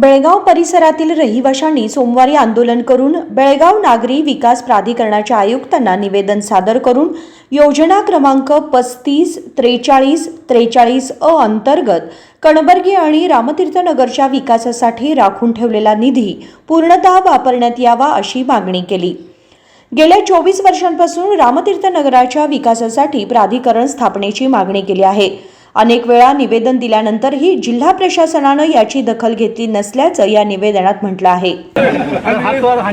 बेळगाव परिसरातील रहिवाशांनी सोमवारी आंदोलन करून बेळगाव नागरी विकास प्राधिकरणाच्या आयुक्तांना निवेदन सादर करून योजना क्रमांक पस्तीस त्रेचाळीस त्रेचाळीस अ अंतर्गत कणबर्गी आणि रामतीर्थनगरच्या विकासासाठी राखून ठेवलेला निधी पूर्णतः वापरण्यात यावा अशी मागणी केली. गेल्या चोवीस वर्षांपासून रामतीर्थनगराच्या विकासासाठी प्राधिकरण स्थापनेची मागणी केली आहे. अनेक वेळा निवेदन दिल्यानंतरही जिल्हा प्रशासनानं याची दखल घेतली नसल्याचं या निवेदनात म्हटलं आहे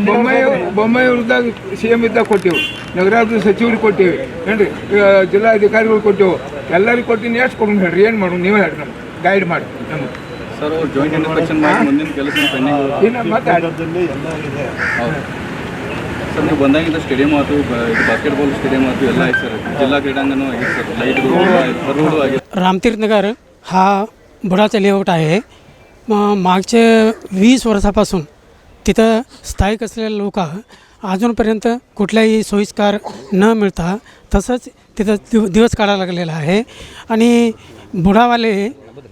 ಬೊಮ್ಮಾಯಿ ಬೊಮ್ಮಾಯಿ ವಿರುದ್ಧ ಸಿ ಎಂ ಇದ್ದಾಗ ಕೊಟ್ಟೆವು ನಗರಾಭಿವೃದ್ಧಿ ಸಚಿವರಿಗೆ ಕೊಟ್ಟೇವೆ ಏನ್ರಿ ಆ, ಜಿಲ್ಲಾಧಿಕಾರಿಗಳು ಕೊಟ್ಟೆವು ಎಲ್ಲರಿಗೂ ಕೊಟ್ಟಿನಿ ಎಷ್ಟು ಕೊಡು ಹೇಳ್ರಿ ಏನು ಮಾಡೋದು ನೀವೇ ಹೇಳ್ರಿ ನಮ್ಗೆ ಗೈಡ್ ಮಾಡಿ ನಮಗೆ ಸರ್ ಅವ್ರು ಜಾಯಿಂಟ್ ಇನ್ಸ್ಪೆಕ್ಷನ್ ಮಾಡಿ ಮುಂದಿನ ಕೆಲಸ ಸರ್ ನೀವು ಬಂದಾಗಿಂದ ಸ್ಟೇಡಿಯಂ ಆಯ್ತು ಬ- ಇದು ಬಾಸ್ಕೆಟ್ಬಾಲ್ ಸ್ಟೇಡಿಯಂ ಆಯ್ತು ಎಲ್ಲ ಆಯ್ತು ಸರ್ ಜಿಲ್ಲಾ ಕ್ರೀಡಾಂಗಣ ಆಗಿದೆ ಸರ್ ಲೈಟ್ ರೋಡು ಆಗಿದೆ रामतीर्थनगर हा बुडाचा लेआउट आहे म- मागचे वीस वर्षापासून तिथं स्थायिक असलेले लोक अजूनपर्यंत कुठल्याही सोयीस्कार न मिळता तसंच तिथं दिव दिवस काढायला लागलेला आहे आणि बुडावाले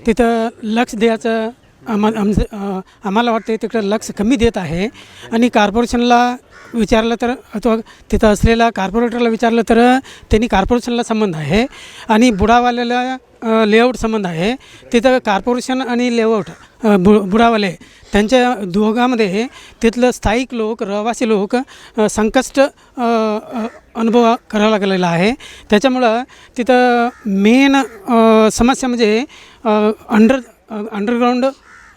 तिथं लक्ष द्यायचं आम्हा आमचं आम्हाला वाटते तिकडं लक्ष कमी देत आहे. आणि कार्पोरेशनला विचारलं तर अथवा तिथं असलेल्या कार्पोरेटरला विचारलं तर त्यांनी कार्पोरेशनला संबंध आहे. आणि बुडावाल्याला लेआउट संबंध आहे. तिथं कार्पोरेशन आणि लेआउट बु बुडावाले त्यांच्या दोघांमध्ये तिथलं स्थायिक लोक रहिवासी लोक संकष्ट अनुभव करावा लागलेला आहे. त्याच्यामुळं तिथं मेन समस्या म्हणजे अंडर अंडरग्राऊंड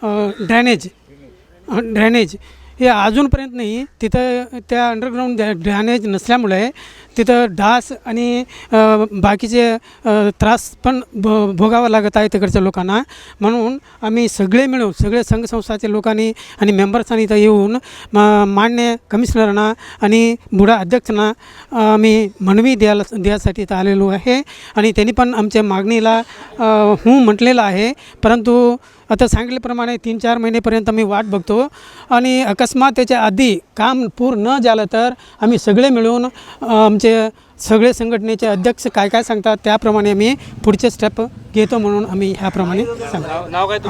ड्रॅनेज. ड्रॅनेज. हे अजूनपर्यंत नाही. तिथं त्या अंडरग्राऊंड ड्रॅनेज नसल्यामुळे तिथं डास आणि बाकीचे त्रास पण भो भोगावा लागत आहे तिकडच्या लोकांना. म्हणून आम्ही सगळे मिळून सगळे संघसंस्थाचे लोकांनी आणि मेंबर्सांनी इथं येऊन मा मान्य कमिशनरना आणि बुडा अध्यक्षांना आम्ही मनवी द्यायला द्यासाठी इथं आलेलो आहे. आणि त्यांनी पण आमच्या मागणीला हूं हू म्हटलेलं आहे. परंतु आता सांगितल्याप्रमाणे तीन चार महिनेपर्यंत मी वाट बघतो आणि अकस्मात त्याच्या आधी काम पूर्ण न झालं तर आम्ही सगळे मिळून आमचे सगळे संघटनेचे अध्यक्ष काय काय सांगतात त्याप्रमाणे आम्ही पुढचे स्टेप घेतो म्हणून आम्ही ह्याप्रमाणे सांगतो.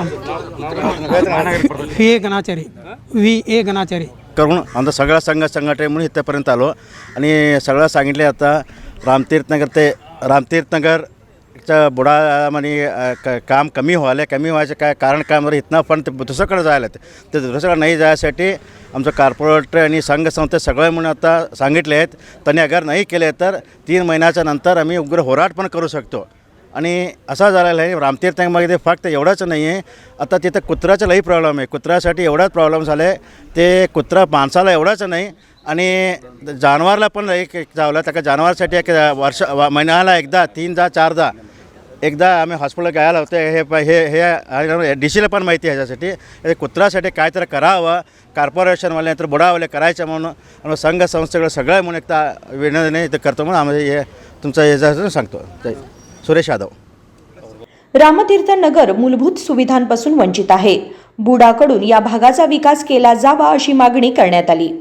V A Ganachari. V A Ganachari. करून आमचा सगळा संघ संघटने म्हणून इथपर्यंत आलो आणि सगळं सांगितले आता रामतीर्थनगर ते त्याचं बुडामध्ये अ, क काम कमी व्हायला कमी व्हायचं काय कारण काय म्हणजे इथनं पण ते दुसरीकडे जायला ते दुसरीकडे नाही जायसाठी आमचं कॉर्पोरेटर आणि संघ संस्था सगळे म्हणून आता सांगितले आहेत. त्यांनी अगर नाही केले तर तीन महिन्याच्या नंतर आम्ही उग्र होराट पण करू शकतो. आणि असा झालेला आहे रामतीर्थामध्ये फक्त एवढंच नाही आहे आता तिथं कुत्र्याचा लई प्रॉब्लेम आहे. कुत्र्यासाठी एवढाच प्रॉब्लेम झाला आहे ते कुत्रा माणसाला एवढाच नाही. आणि जानवरला पण एक एक त्या जनावरसाठी एक वर्ष व- महिन्याला एकदा तीनदा चारदा एकदा आम्ही हॉस्पिटल गायला होते हे प- हे हे डी सीला पण माहिती आहे ह्याच्यासाठी. हे कुत्र्यासाठी तर करावं कॉर्पोरेशनवाले तर बुडावाले करायचं म्हणून आम्ही संघ संस्थेकडे सगळं म्हणून एकदा विनंती इथं करतो म्हणून आम्ही हे तुमचं हे सांगतो. सुरेश यादव. रामतीर्थ नगर मूलभूत सुविधांपासून वंचित आहे. बुडाकडून या भागाचा विकास केला जावा अशी मागणी करण्यात आली.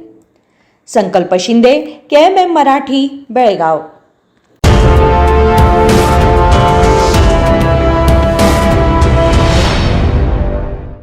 Sankalp Shinde K M M Marathi Belgaum.